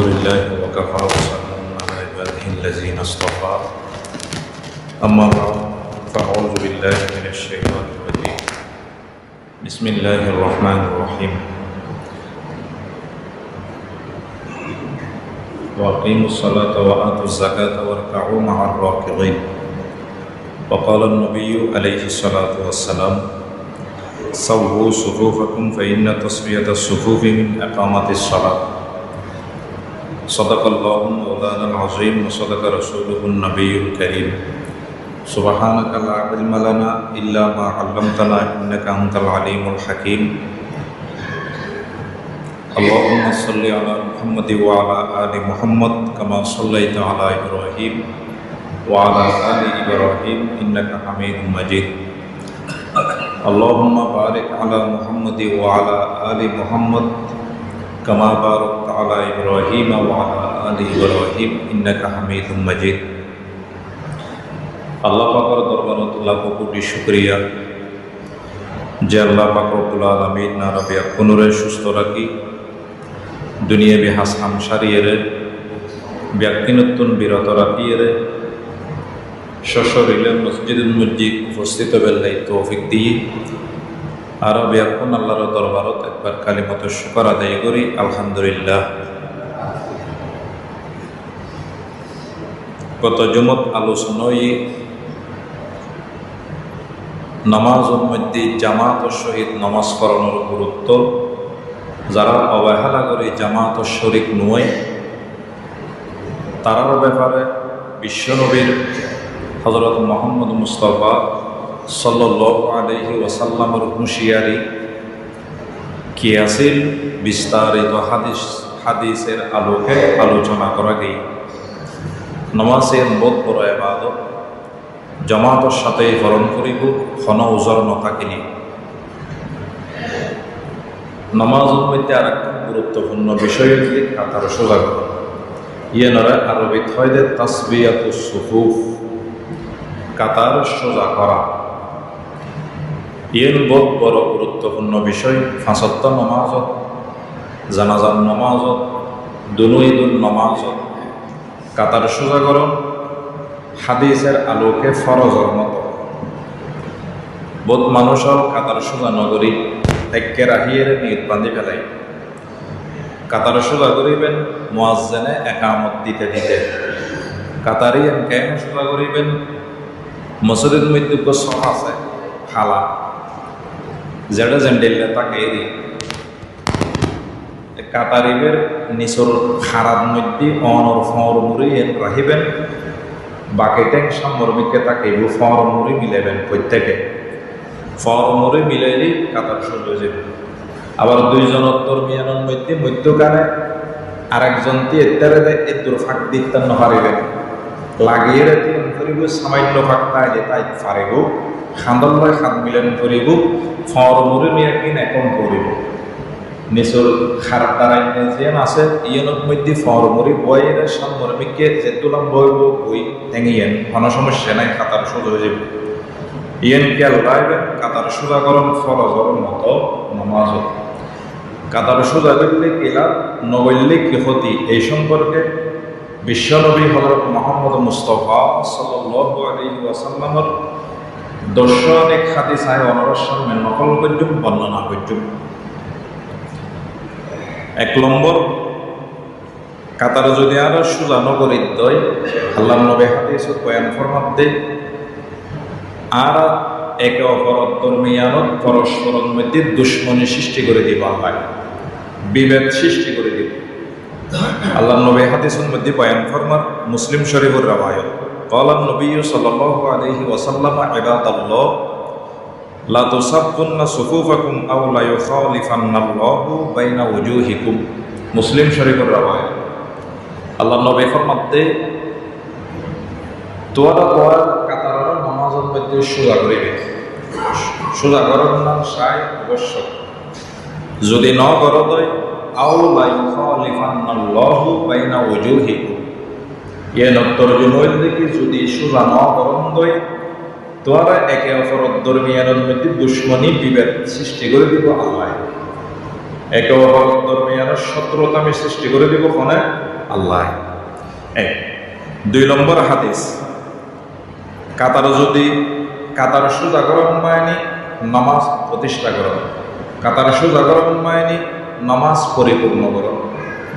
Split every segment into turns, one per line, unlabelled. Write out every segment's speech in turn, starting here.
لله وكفى وسلام على عباده الذين اصطفى. أما بعد فأعوذ بالله من الشيطان الرجيم. بسم الله الرحمن الرحيم. وأقيموا الصلاة وآتوا الزكاة واركعوا مع الراكعين. وقال النبي عليه الصلاة والسلام سووا صفوفكم فإن تصفية الصفوف من إقامة الصلاة. صدق الله مولانا العظيم وصدق رسوله النبي الكريم سبحانك لا علم لنا إلا ما علمتنا إنك أنت العليم الحكيم اللهم صل على محمد وعلى آل محمد كما صليت على إبراهيم وعلى آل إبراهيم إنك حميد مجيد اللهم بارك على محمد وعلى آل محمد كما باركت على إبراهيم وعلى آل إبراهيم إنك حميد مجيد আল্লাহ পাকর দরবারত লাখ কোটি শুক্রিয়া যে আল্লাহ পাক রব্বুল আলামিন না রবিয়া পুনরায় সুস্থ রাখি দুনিয়াবি হাসাম সারিয়ে ব্যক্তিনতুন বিরত রাখিয়ে সশরীরে মসজিদুল মসজিদ উপস্থিত বেল্লাই তৌফিক দিয়ে আরও ব্যাপন আল্লাহর দরবারত একবার কালিমত শুকর আদায় করি, আলহামদুলিল্লাহ। গত জুমত আলোচনায় নামাজের মধ্যে জামাত সহিত নামাজ করানোর গুরুত্ব, যারা অবহেলা করে জামাত শরিক নয়, তারার ব্যাপারে বিশ্বনবীর হজরত মোহাম্মদ মুস্তফা সাল্লাহ আলহি ওয়াসাল্লামর হুঁশিয়ারি কি আছিল? বিস্তারিত হাদিস, হাদিসের আলোকে আলোচনা করা গেই। নমাজের বোধ বড় এবাদত জমাতর সাথে হরণ করিব, ক্ষণ ওজর নথাকিনি নমাজের মধ্যে আর একটা গুরুত্বপূর্ণ বিষয় হচ্ছে কাতার সোজা করা ইয়ে নরে আরবিত হয় যে তাসবিয়াত সুফুফ। কাতার সোজা করা। ইয়েন বহুত বড় গুরুত্বপূর্ণ বিষয়, ফাঁসত্ব নমাজত, জানাজার নমাজত দুনুইদুল নমাজত। কাতার সোজাগরণ হাদিসের আলোকে ফরজর মতো। বোধ মানুষও কাতার সোজা নগরী একে রাহিয়ে নিয়ত বান্ধি ফেলাই। কাতার সোজা করিবেন, মোয়াজ্জেনে একামত দিতে দিতে। কাতারি কেন সোজা করিবেন, মসজিদের মধ্যে সব আছে, খালা। যেটা জেন্ডেলে তাকে এরি কাতারিবের নিচর খারাপ মধ্যে অনর ফর মুড়ি রাখিবেন বাকি ট্যাং সামর্মিককে তাকে ফর মুড়ি মিলাইবেন প্রত্যেকে ফর মুড়ি মিলাইলি কাতার সহ্য যাবে আবার দুইজনের তর্মিয়ানোর মধ্যে মধ্যকানে আর একজন দিয়ে এত্তারে এত্তর ফাঁক দিতে নপারিবেন লাগিয়ে রাখি করিব সামান্য ফাঁক তাইলে তাই পারিব খান্দল লয় খাদ মিলন করিব ফর নিয়ে কিন এখন করিব। খারাপ তারাই যেন আছে ইয়নের মধ্যে ফরমরি বইয়ের সামর্মিককে যে তুলাম বইব বই ঠেঙিয়েন কোনো সমস্যা নাই, কাতার সোজা হয়ে যাবে ইয়েন কেল রাইবেন কাতার সোজা করন ফরজর মতো নমাজ। কাতার সোজা করলে কিলা নগল্যে কি ক্ষতি? এই সম্পর্কে বিশ্বনবী হজরত মোহাম্মদ মুস্তফা সাল্লাল্লাহু আলাইহি ওয়াসাল্লামর দর্শনিক হাদিস আয় অনরসন নকল পর্যন্ত বর্ণনা পর্যন্ত এক নম্বর কাতার যদি আর সোজা নগরী দয় আল্লাহ নবে হাদিস বয়ান ফরমাতে আর একে অপরত দরমিয়ানত পরস্পরের মধ্যে দুশ্মনী সৃষ্টি করে দিব হয়, বিভেদ সৃষ্টি করে দিব। আল্লাহ নবী হাদিসের মধ্যে বয়ান ফরমার মুসলিম শরীফুর রামায়ত قال النبي صلى الله عليه وسلم عباد الله লা তুসাব্বুন্না সুফুফাকুম আও লা ইউখালিফান্নাল্লাহু বাইনা ওয়ুজুহিকুম মুসলিম শরীফের রাওয়ায় আল্লাহ নবী ফরমাতে তোরা তোরা কাতারের নামাজের মধ্যে সোজা করিবে সোজা করার নাম সাই আবশ্যক যদি ন কর দয় আও লা ইউখালিফান্নাল্লাহু বাইনা ওয়ুজুহিকুম ইয়ে একে মধ্যে সৃষ্টি করে দিব আল্লাহ। একে আমি সৃষ্টি দিব আল্লাহ। এক। দুই নম্বর হাদিস। কাতার যদি কাতার সোজা গরম নামাজ প্রতিষ্ঠা করো। কাতার সোজা গরম নামাজ পরিপূর্ণ করো।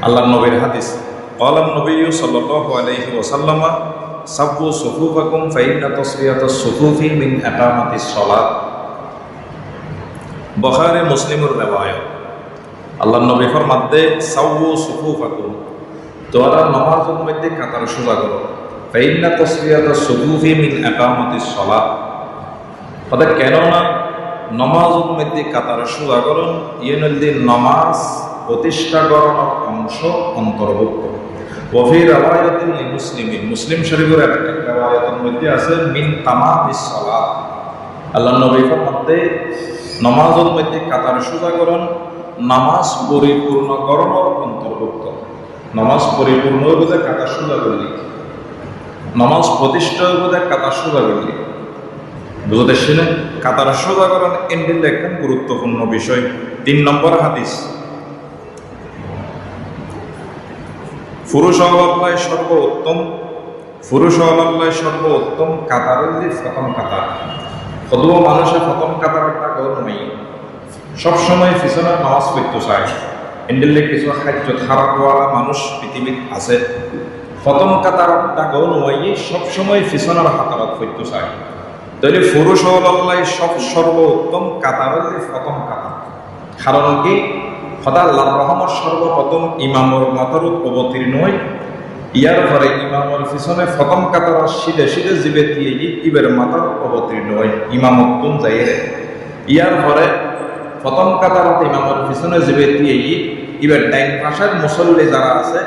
আল্লাহ নবীর হাদিস। কলাম নবী সাল্লাহ আলহি ওসাল্লামা সাব্বু সফুফাকুম ফাইনা তসরিয়াত সফুফি মিন একামাতি সলাদ বখারে মুসলিমুর রেওয়ায় আল্লাহ নবী ফরমাদ্দে সাব্বু সফুফাকুম তোমরা নমাজের মধ্যে কাতার সোজা করো। ফাইনা তসরিয়াত সফুফি মিন একামাতি সলাদ অর্থাৎ কেননা নমাজ মধ্যে কাতার সুদাগরণ ইয়েনল্দি নমাজ প্রতিষ্ঠা করার অংশ অন্তর্ভুক্ত। ওফি রাওয়ায়াতিন লি মুসলিমিন মুসলিম শরীফের একটা রাওয়ায়াতের মধ্যে আছে, মিন তামামিস সালাত। আল্লাহ নবী ফরমাতে নমাজের মধ্যে কাতার সোজা করুন, নামাজ পরিপূর্ণকরণের অন্তর্ভুক্ত। নামাজ পরিপূর্ণ বোধে কাতার সোজা করলি নামাজ প্রতিষ্ঠা বোধে কাতার সোজা করলি বুঝতে কাতার সোজা করেন এন্ডিল একটা গুরুত্বপূর্ণ বিষয়। তিন নম্বর হাদিস পুরুষ অবল্লায় সর্বোত্তম, পুরুষ অবল্লায় সর্বোত্তম কাতারের যে প্রথম কাতার। সদুও মানুষের প্রথম কাতারটা গৌর নেই। সবসময় পিছনের নামাজ পড়তে চায়। এন্ডেলে কিছু খাদ্য খারাপওয়ালা মানুষ পৃথিবীত আছে। প্রথম কাতারটা গৌর নয় সবসময় পিছনের হাতারত পড়তে চায়। তাহলে পুরুষ অবল্লায় সব সর্বোত্তম কাতারের যে প্রথম কাতার। কারণ কি? সদা আল্লাহ রহমত সর্বপ্রথম ইমামর মাতারুত অবতীর্ণ ইয়ার পরে ইমামর পিছনে প্রথম কাতার সিধে সিধে জিবে দিয়ে ইবের মাতার অবতীর্ণ হয় ইমামতুন যাইরে ইয়ার পরে প্রথম কাতারত ইমামর পিছনে জিবে দিয়ে ইবের ডাইন পাশের মুসল্লি যারা আছে,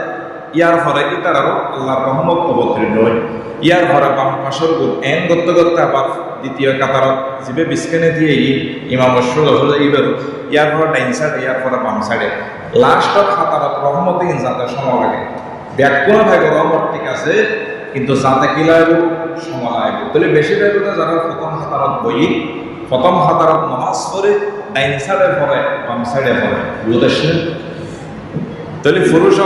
ইয়ার পরে কি তারাও আল্লাহর রহমত অবতীর্ণ হয় ইয়ার পরে বাম পাশের গুণ এন করতে করতে আবার দ্বিতীয় কাতারত জিবে বিস্কেনে দিয়ে সোজা সোজা ইবের ইয়ার পরে ডাইন সাইডে ইয়ার পরে বাম সাইডে যাতে সময় লাগে। ব্যাকুণ ভাগে রহমত ঠিক আছে, কিন্তু যাতে কি লাগবে সময় লাগবে তাহলে বেশি লাগবে যারা প্রথম হাতারত বই প্রথম হাতারত নামাজ পড়ে ডাইন সাইডে পড়ে বাম সাইডে পড়ে বুঝতে তাহলে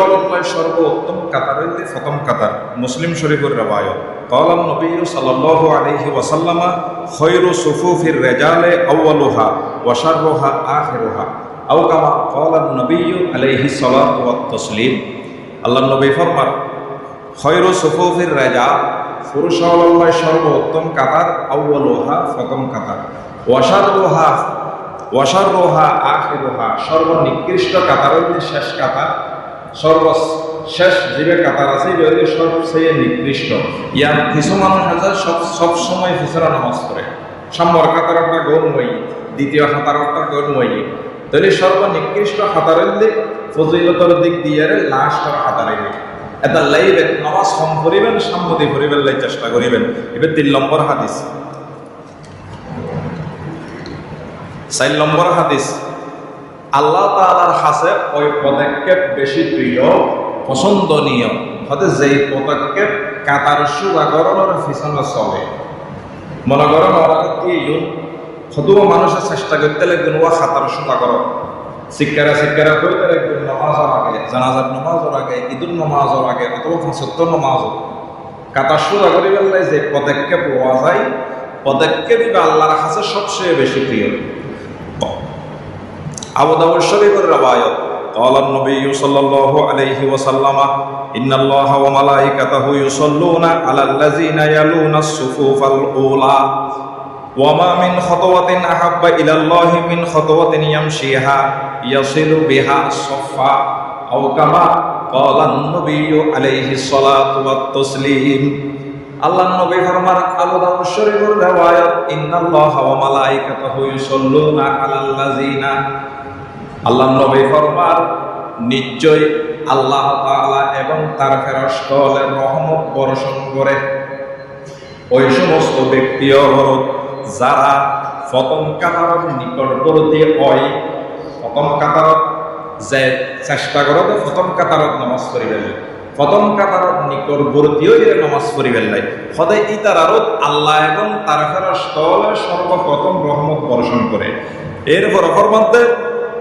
অবল্লায় সর্বোত্তম কাতার প্রথম কাতার মুসলিম শরীফের রেবায়ত কলাম নবী সাল্লাহ আলহি ওয়াসাল্লামা খৈরু সুফুফির রেজালে আউ্বালুহা ওয়াসারোহা আহেরোহা আউকামা কলাম নবী আলহি সালাতসলিম আল্লাহ নবী ফরমান খৈরু সুফুফির রেজা পুরুষালয় সর্বোত্তম কাতার আউ্বালুহা ফতম কাতার। ওয়াসারোহা ওয়াসারোহা আহেরোহা সর্বনিকৃষ্ট কাতার শেষ কাতার। সর্বস শেষ যে কাতার আছে এটা সবচেয়ে নিকৃষ্ট। ইয়ার কিছু মানুষ আছে সব সব সময় ফিসরা নামাজ করে সাম্বর কাতারটা গৌরময়ী, দ্বিতীয় হাতারটা গৌরময়ী। তাহলে সর্বনিকৃষ্ট হাতারের দিক ফজিলতর দিক দিয়ে লাস্টর হাতারে এটা লাইবে নামাজ কম করিবেন সাম্মতি করিবেন লাই চেষ্টা করিবেন। এবার তিন নম্বর হাদিস। চার নম্বর হাদিস। আল্লাহ তালার হাসে ওই পদক্ষেপ বেশি প্রিয় পছন্দনীয়। হতে যেই পদক্ষেপ কাতার সুগাগরণের পিছনে চলে। মনে করেন সদুও মানুষের চেষ্টা করতে লাগবেন ও খাতার সুতা করো শিক্ষারা শিক্ষারা করতে লাগবেন নমাজের আগে, জানাজার নমাজের আগে, ঈদুল নমাজের আগে, অথবা সত্তর নমাজ কাতার যে পদক্ষেপ হওয়া যায় পদক্ষেপ বা আল্লাহর কাছে সবচেয়ে বেশি প্রিয়। আবু দাউদ শরীফের রবায়ত قال النبي صلى الله عليه وسلم إن الله وملائكته يصلون على الذين يلون الصفوف الأولى وما من خطوة أحب إلى الله من خطوة يمشيها يصل بها الصفا أو كما قال النبي عليه الصلاة والتسليم আল্লাহ নবী ফরমান আবু দাউদ শরীফের রিওয়ায়াত ইন্নাল্লাহ ওয়া মালাইকাতাহু ইউসাল্লুনা আলাল্লাযিনা আল্লাহ নবী ফরমান নিশ্চয় আল্লাহ তাআলা এবং তার ফেরেশতাদের রহমত বর্ষণ করে। ওই সমস্ত ব্যক্তি যারা প্রথম কাতারত নিকটবর্তী হয়, প্রথম কাতারত যে চেষ্টা করো প্রথম কাতারত নামাজ করিবেন প্রথম কাতারত নিকটবর্তী হয়ে নামাজ করিবেন নাই। সদায় ই তারারত আল্লাহ এবং তার ফেরস্তলে সর্বপ্রথম রহমত বর্ষণ করে। এরপর ফরমান্তে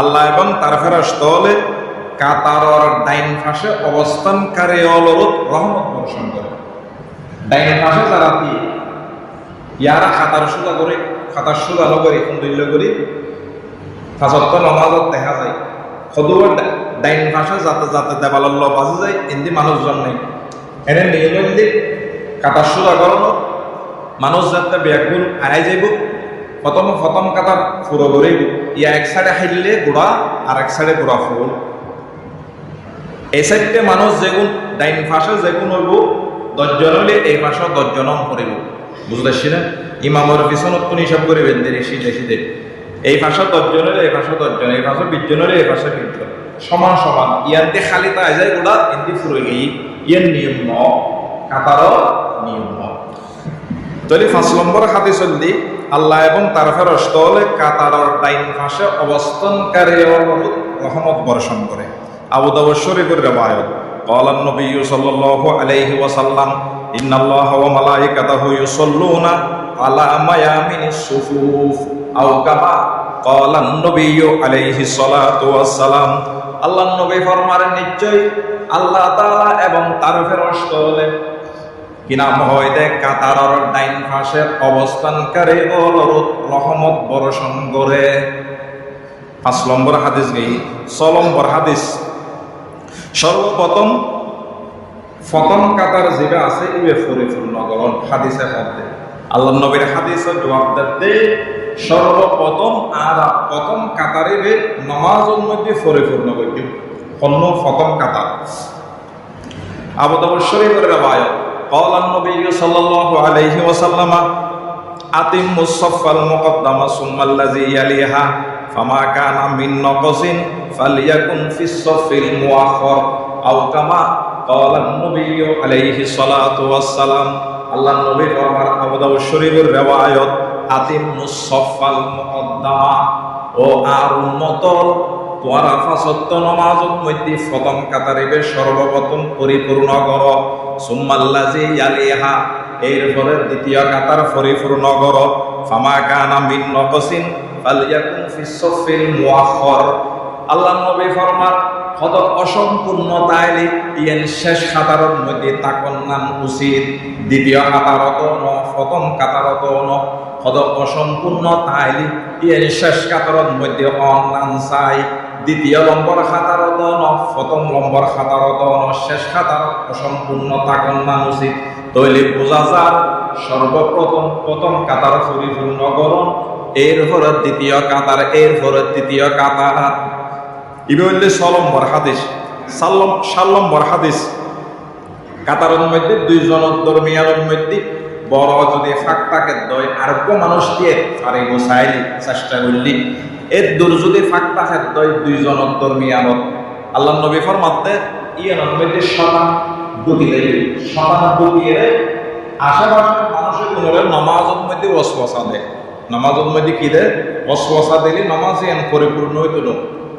আল্লাহ এবং তার ফেরাস্ত হলে কাতারর ডাইন পাশে অবস্থানকারী অলরত রহমত বর্ষণ করে। ডাইন পাশে যারা ইয়ারা খাতার সোজা করে, খাতার সোজা নগরী সুন্দর্য করি। ফাঁসত্ব নমাজত দেখা যায়। সদুয়ার ডাইন পাশে যাতে যাতে দেবালল্ল বাজে যায় এমনি মানুষজন নেই। এনে নিয়ম দি কাটার সোজা করানো, মানুষ যাতে ব্যাগুল আড়াই যাইব প্রথম প্রথম কাটার ফুরো ঘুরিব ইয়া এক সাইডে হাইলে গোড়া, আর এক সাইডে গোড়া ফুল। এই সাইডে মানুষ যেগুন ডাইন পাশে যেগুন হইব, দশজন হইলে এই পাশে দশজনম করিব। বুঝতেছি না? ইমামের পিছনত তো হিসাব করিবেন দেরি শীতে শীতে এই পাশে দশজন হইলে এই পাশে দশজন, এই পাশে বিশজন হইলে এই পাশে বিশজন। সমান সমান। ইয়ান্তে খালি তাই যায় গোড়া এমনি ফুরে গিয়ে ইয়ার নিয়ম ন, কাতারও নিয়ম ন। তাহলে পাঁচ নম্বর হাতে চললি আল্লাহ এবং তার ফেরস্তলে কাতারর ডাইন ফাঁসে অবস্থানকারী রহমত বর্ষণ করে। আবুদাব শরীফের রেবায়ত কলান নবী সাল্লাল্লাহু আলাইহি ওয়াসাল্লাম, ইন্নাল্লাহ ওয়া মালাইকাতাহু ইউসাল্লুনা আলা মায়ামিনিস সুফুফ, আও কামা কলান নবী আলাইহি সালাতু ওয়াসসালাম। আল্লাহ নবী ফরমারেন নিশ্চয় আল্লাহ তাআলা এবং তার ফেরস্তলে কি নাম হয় দে কাতারর ডাইন পাশে অবস্থানকারী অলরত রহমত বর্ষণ করে। পাঁচ নম্বর হাদিস গেই ছ নম্বর হাদিস। সর্বপ্রথম প্রথম কাতার যেটা আছে, ইবে পরিপূর্ণ করণ হাদিসে মধ্যে। আল্লাহ নবীর হাদিসে জবাব দিতে সর্বপ্রথম আর প্রথম কাতারে নমাজের মধ্যে পরিপূর্ণ করবে অন্য প্রথম কাতার। আবু শরীফের রওয়ায়াত। قال النبي صلى الله عليه وسلم أتم الصف المقدم ثم الذي يليها فما كان من نقص فليكن في الصف المؤخر أو كما قال النبي عليه الصلاة والسلام আল্লাহ নবী ফরমান আবু দাউদ শরীফের রিওয়ায়াত আতিমুস সফাল মুকদ্দামা ও আর উম্মতর তোয়ারা ফাসত্ব নমাজত মধ্যে প্রথম কাতারিবে সর্বপ্রথম পরিপূর্ণ কর সুম্মাল্লাজি ইয়ালিহা, এরপরে দ্বিতীয় কাতার পরিপূর্ণ কর ফামা কানা মিন নকসিন ফালিয়াকুন ফিস সফিল মুআখর আল্লাহ নবী ফরমান কত অসম্পূর্ণ তাইলে ইয়েন শেষ কাতারের মধ্যে তাকন নাম উচিত। দ্বিতীয় কাতারত ন, প্রথম কাতারত ন। কত অসম্পূর্ণ তাইলে ইয়েন শেষ কাতারের মধ্যে অন্যান চাই। দ্বিতীয় নম্বর খাতারত ন, প্রথম নম্বর খাতারত ন, শেষ খাতার অসম্পূর্ণ তাকন উচিত তৈলি বোঝা যার সর্বপ্রথম প্রথম কাতার পরিপূর্ণ করণ এর পরে দ্বিতীয় কাতার এর পরে তৃতীয় কাতার ইবে হইলে ছ নম্বর হাদিস সাল্লম সাল নম্বর হাদিস। কাতারের মধ্যে দুইজনের দরমিয়ানের মধ্যে বড় যদি ফাঁক থাকে, দয় আর কো মানুষ দিয়ে পারিব চাইলি চেষ্টা করলি। এর দূর যদি ফাঁক থাকে দয় দুইজনের দরমিয়ানত আল্লাহ নবী ফরমাতে মধ্যে শতান দুটি দেবে শতান দুটিয়ে আশেপাশের মানুষের কোনোরে নমাজের মধ্যে ওয়াসওয়াসা দেয় মধ্যে কি দেয়? ওয়াসওয়াসা দিলে নমাজ ইয়ান পরিপূর্ণ হইতো না।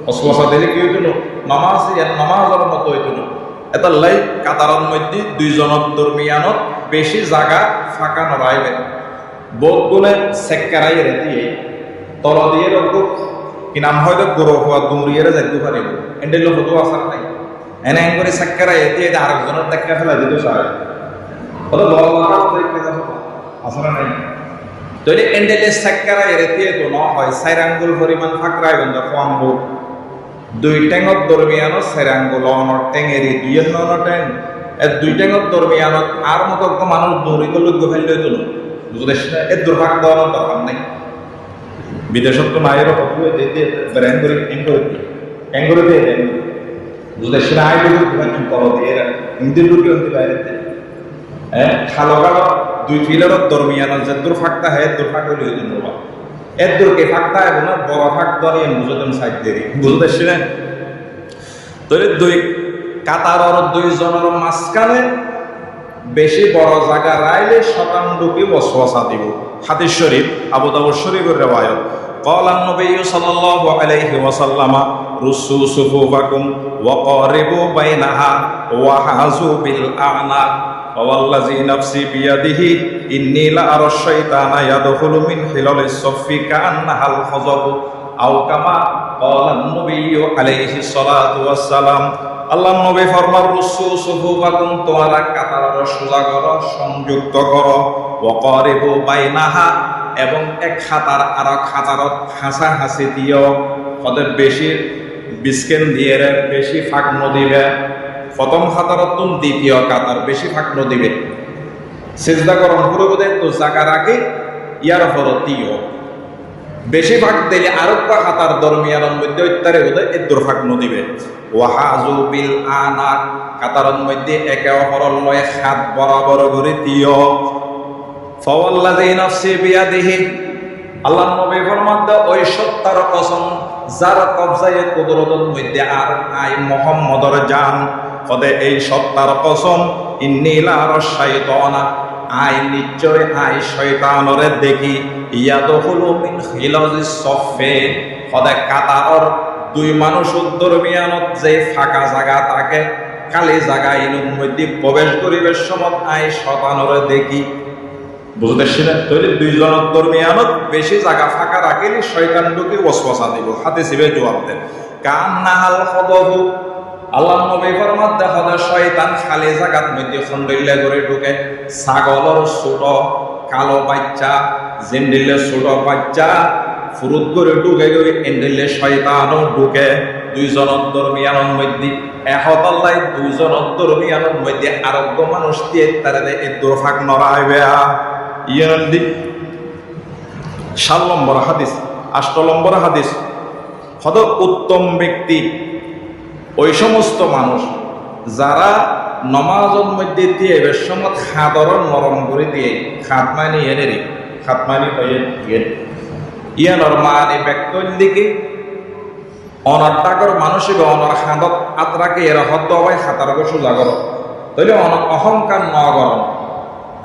ওয়াসওয়াসা দিলে কি হইতো না? নমাজ ইয়ান নমাজের মতো হইতো না। এটা লাই কাতারের মধ্যে দুইজনের দরমিয়ানত বেশি জায়গা ফাঁকা নড়াইবে। বোধ গুলে সেক্কারাই রেতিয়ে তল দিয়ে রকম কি নাম হয়তো গরো হওয়া দৌড়িয়ে যাইতে পারিব এন্ডেল হতো আসার নাই। এনে এন করে সেক্কারাই এতে এটা আরেকজনের দেখা ফেলা দিতে চায় ওটা বড় নাই। তো এটা এন্ডেলে সেক্কারাই রেতিয়ে তো ন হয়। চার আঙ্গুল পরিমাণ ফাঁকরাই বন্ধ কম দুই টেঙত দরমিয়ানত সেরাঙ্গুল অনর টেঙেরি দুই অন্য টেং। এর দুই টেঙত দরমিয়ানত আর মতো মানুষ দৌড়ি করলে গোফাইলে তো বুঝলেস না? এর দুর্ভাগ দেওয়ার দরকার নাই। বিদেশত তো মায়েরও দিই করে দিয়ে দেন না গোফাইন কর দিয়ে হিন্দি লোকে অন্তি বাইরে হ্যাঁ দুই ফিলারত দরমিয়ানত যে দুর্ভাগটা হয় দুর্ভাগ হইলে হইতে নোবা এর দূরকে ফাঁকটা এবং বড় ফাঁক দরিয়ে বুঝতেন সাইড দেরি বুঝতে না তাহলে দুই কাতারর দুইজনের মাঝখানে বেশি বড় জায়গা রাইলে শতাংশকে বসবাসা দিব হাদিস শরীফ আবু দাউদ শরীফের রেওয়ায়ত قال النبي صلى الله عليه وسلم رسوا صفوفكم وقاربوا بينها وحازوا بالأعناق فوالذي نفسي بيده إني لأرى الشيطان يدخل من خلال الصف كأنها الخزف أو كما قال النبي عليه الصلاة والسلام আল্লাহ নবী ফরমার রুসু সুফু বাকুম তোমারা কাতার সোজা করো সংযুক্ত করো ওয়াকারিবু বাইনাহা, এবং এক খাতার আর খাতারত হাসা হাসি দিও। ওদের বেশি বিস্কেন দিয়ে বেশি ফাঁক নদিবে প্রথম খাতারত তুম, দ্বিতীয় কাতার, বেশি ফাঁক নদিবে সেজদা করম পুরো বোধ তো জায়গা রাখে ইয়ার হরতিও বেশিরভাগ দিলে আরব্বা খাতার দরমিয়ানের মধ্যে ইত্যারে বোধ এদ্দুর ফাঁক নদিবে ওয়াহাজু বিল আনা কাতারের মধ্যে একে অপরের লয় হাত বরাবর করে দিও। ফওয়াল্লাযী নাফসি বিয়াদিহি, আল্লাহ নবী ফরমান ওই সত্তার কসম, যার কবজায়ে কুদরতের মধ্যে আর আই মুহাম্মদর জান। কদে এই সত্তার কসম, ইন্নী লা আই নিশ্চয় আই শয়তানরে দেখি। ইয়াদখুলু মিন খিলাজিস সফে কদে কাতারর দুই মানুষের দরমিয়ানত যে ফাঁকা জায়গা থাকে, খালি জায়গা ইনুর মধ্যে প্রবেশ করিবার সময় আই শতানরে দেখি। বুঝতে শিখেন তৈরি দুইজনের দরমিয়ানত বেশি জায়গা ফাঁকা রাখিলে শয়তান ঢুকে ওসওয়াসা দিব। হাতে সিবে জবাব দেন। কান নাহাল হদহু আল্লাহ নবী ফরমাত দেখা যায়, শয়তান খালি জায়গার মধ্যে খন্ডইল্লা করে ঢুকে। ছাগলর ছোট কালো বাচ্চা জেন্ডিলে ছোট বাচ্চা ফুরুত করে ঢুকে গই এন্ডিলে শয়তানও ঢুকে। দুইজনের দরমিয়ানের মধ্যে এহতাল্লাই দুইজনের দরমিয়ানের মধ্যে আরোগ্য মানুষ দিয়ে তারা এ দুর্ভাগ নড়াইবে। ইয়ার দিক সাত নম্বর হাদিস, আষ্ট নম্বর হাদিস। হদ উত্তম ব্যক্তি ওই সমস্ত মানুষ যারা নমাজের মধ্যে দিয়ে বেসমত খাদর নরম করে দিয়ে খাত মানি এনেরি খাত মানি হয়ে গিয়ে ইয়ানোর মানে ব্যক্তির দিকে অনার টাকার মানসিক অনার খাঁদত আত্রাকে এরা হদ্দ হয় খাতার গো সোজা করো। তাহলে অহংকার ন গরম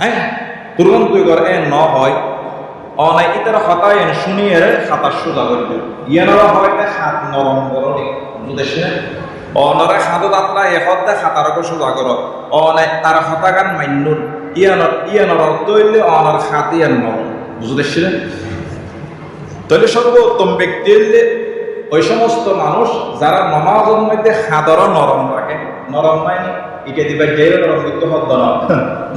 হ্যাঁ তুরন্ত কর, এ ন হয়। অনাই ইতার হতায় শুনিয়ে খাতা সোজা করে দিল ইয়ানোরা হয় হাত নরম বুঝেছি না? অনরা খাদত আত্রা এ হদ্দা খাতার গো সোজা করো অনাই তার হতাগান মান্যুর ইয়ানর ইয়ানর অর্থ হইলে অনার খাত ইয়ান নরম বুঝতেছি তাহলে সর্বোত্তম ব্যক্তি হইলে ওই সমস্ত মানুষ যারা নমাজের মধ্যে হাদর নরম রাখে। নরম মাইনে ইকে দিবা যে নরম কিন্তু হদ্দ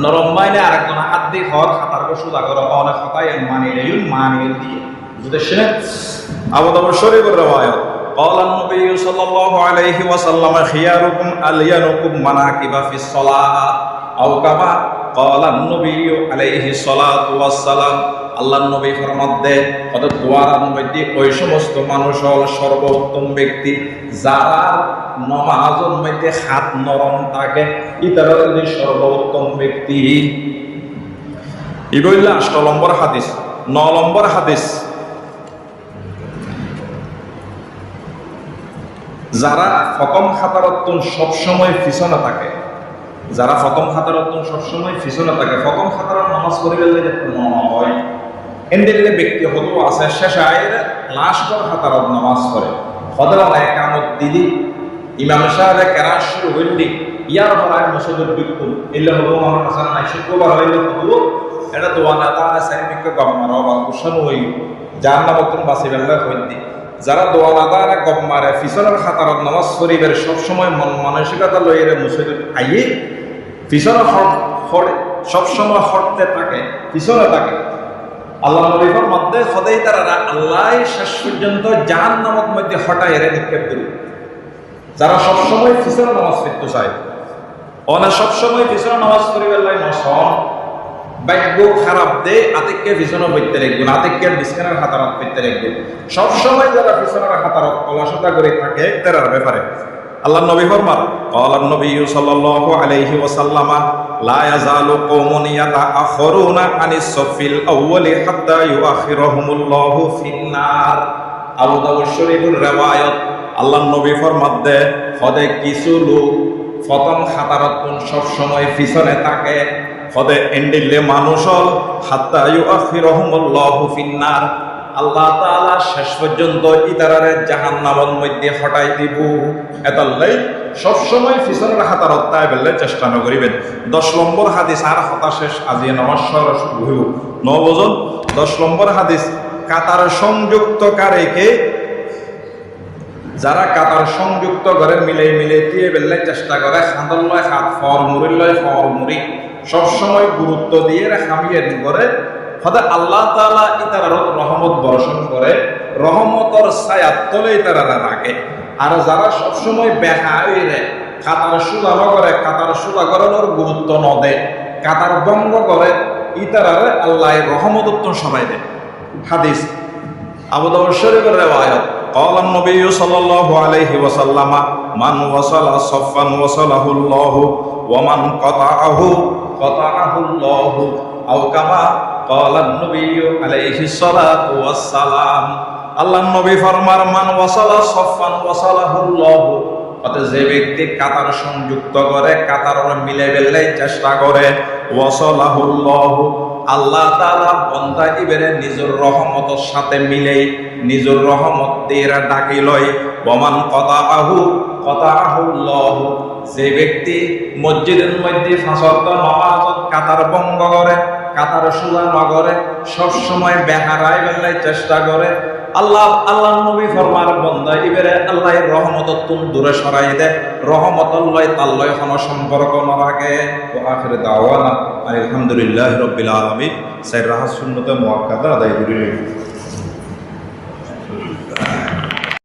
নরম মাইনে আরেকজন হাত দিয়ে হক হাতার সুদা করো অনেক হতাই মানি রেয়ুন মানি দিয়ে। বুঝতেছি না আবু দাবর শরীফের রওয়ায়াত। قال النبي صلى الله عليه وسلم خياركم ألينكم مناكب في الصلاة أو كما قال النبي عليه الصلاة والسلام আল্লাহ নবী ফরমাত দেয় কত দোয়ার মধ্যে ওই সমস্ত মানুষ হল সর্বোত্তম ব্যক্তি যারা নমাজের মধ্যে হাত নরম থাকে ইতারা যদি সর্বোত্তম ব্যক্তি ইবইল্লা আষ্ট নম্বর হাদিস ন নম্বর হাদিস যারা ফকম খাতারত্তন সবসময় পিছনে থাকে, যারা ফকম খাতারত্তন সবসময় পিছনে থাকে, ফকম খাতার নামাজ করিবে মনে হয়। এন্ডেলে ব্যক্তি হতো আছে, শেষে আয়ের লাস্টর খাতারত নামাজ করে হদরা একামত দিদি, ইমাম সাহেব শুরু হইলি ইয়ার পর মসজিদের বিকুল এলে হলো আমার হাসান নাই শুক্রবার হইলে হতো এটা তো বা কুশন হই যার নাম তুমি বাসি বেলা হইলি যারা দোয়ানা তারা গম্মারে ফিসনের খাতারত নামাজ শরীফের সবসময় মন মানসিকতা লইয়ে মসজিদে আইয়ে পিছনে হট সবসময় হটতে থাকে, পিছনে থাকে। আল্লাহ নবীর মধ্যে সদাই তারা আল্লাহ শেষ পর্যন্ত জাহান নামক মধ্যে হটাই এরা নিক্ষেপ করি। যারা সবসময় পিছনে নামাজ পড়তে চায়, অনা সবসময় পিছনে নামাজ করিবার লাই নসন ভাগ্য খারাপ দে আতিককে পিছনে পড়তে রাখবো না আতিককে বিছানার হাতারত পড়তে রাখবো সবসময় যারা পিছনের হাতারত অলসতা করে থাকে তার ব্যাপারে আল্লাহ নবী ফরমান قال النبي صلى الله عليه وسلم لا يزال قوم يتأخرون عن الصف الأول حتى يؤخرهم الله في النار আবু দাউদ শরীফের রিওয়ায়াত আল্লাহ নবী ফরমাত দে হদে কিছু লোক প্রথম খাতারতুন সবসময় পিছনে থাকে হদে এন্ডিলে মানুষ ফিন্নার। আল্লাহ তাআলা শেষ পর্যন্ত ইতারারে জাহান্নামের মধ্যে হটাই দিব। এতাল্লাই সবসময় পিছনের হাতার অত্যায় বেললে চেষ্টা ন করিবেন। দশ নম্বর হাদিস আর হতা শেষ আজিয়ে নমস্কার শুরু হইব নবজন দশ নম্বর হাদিস, কাতার সংযুক্তকারীকে যারা কাতার সংযুক্ত করে মিলে মিলে দিয়ে বেললে চেষ্টা করে লয় হাত ফর মুড়ি লয় ফর মুড়ি। সবসময় গুরুত্ব দিয়ে খামিয়ে করে হতে আল্লাহ তাআলা ইতার রহমত বর্ষণ করে রহমতর ছায়াত তলে ইতারা রাখে আর যারা সবসময় বেহা হইলে কাতার সুদা করে কাতার সুদা করানোর গুরুত্ব ন দেয় কাতার বঙ্গ করে ইতারারে আল্লাহ রহমতত্ব সবাই দেয় হাদিস আবু দাউদ শরীফের রিওয়ায়াত قال النبي صلى الله عليه وسلم من وصل صفا وصله الله ومن قطعه নবী যে ব্যক্তি কাতার সংযুক্ত করে, কাতার মিলে বেলে চেষ্টা করে আল্লাহ তাআলা ইবেরে নিজের রহমতের সাথে মিলে নিজের রহমত দিয়ে ডাকিলয় বমান কথা আহু কথা কতাহুল্লাহ যে ব্যক্তি মসজিদের মধ্যে ফাঁসত নমাজত কাতার বঙ্গ করে, কাতার সুলা নগরে, সবসময় বেহারাই বেলায় চেষ্টা করে। আল্লাহ আল্লাহ নবী ফরমার বন্ধ ইবেরে আল্লাহর রহমত তুম দূরে সরাই দে রহমত লয় তাল্লয় কোন সম্পর্ক ন রাখে। ও আখিরে দাওয়ানা আলহামদুলিল্লাহ রব্বিল আলামিন। সাইর রাহাস সুন্নতে মুআক্কাদা আদায় করিলেন।